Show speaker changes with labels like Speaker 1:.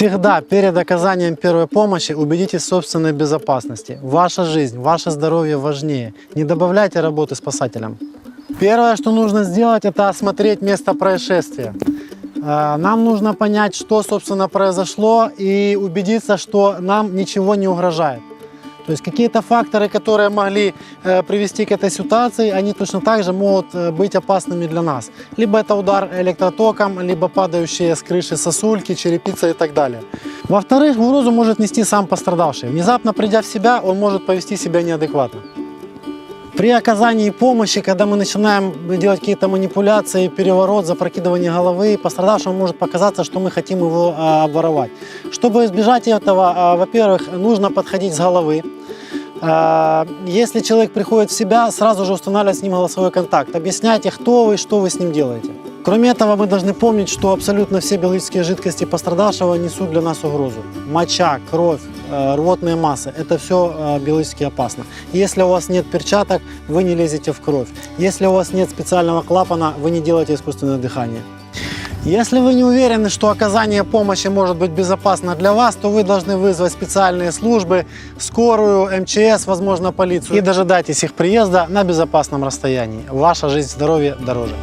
Speaker 1: Всегда перед оказанием первой помощи убедитесь в собственной безопасности. Ваша жизнь, ваше здоровье важнее. Не добавляйте работы спасателям. Первое, что нужно сделать, это осмотреть место происшествия. Э, Нам нужно понять, что, собственно, произошло и убедиться, что нам ничего не угрожает. То есть какие-то факторы, которые могли э, привести к этой ситуации, они точно так же могут э, быть опасными для нас. Либо это удар электротоком, либо падающие с крыши сосульки, черепица и так далее. Во-вторых, угрозу может нести сам пострадавший. Внезапно придя в себя, он может повести себя неадекватно. При оказании помощи, когда мы начинаем делать какие-то манипуляции, переворот, запрокидывание головы, пострадавшему может показаться, что мы хотим его а, обворовать. Чтобы избежать этого, а, во-первых, нужно подходить с головы. А, Если человек приходит в себя, сразу же устанавливать с ним голосовой контакт. Объясняйте, кто вы и что вы с ним делаете. Кроме этого, мы должны помнить, что абсолютно все биологические жидкости пострадавшего несут для нас угрозу. Моча, кровь, э, рвотные массы – это все биологически опасно. Если у вас нет перчаток, вы не лезете в кровь. Если у вас нет специального клапана, вы не делаете искусственное дыхание. Если вы не уверены, что оказание помощи может быть безопасно для вас, то вы должны вызвать специальные службы, скорую, МЧС, возможно, полицию и дожидайтесь их приезда на безопасном расстоянии. Ваша жизнь, здоровье дороже.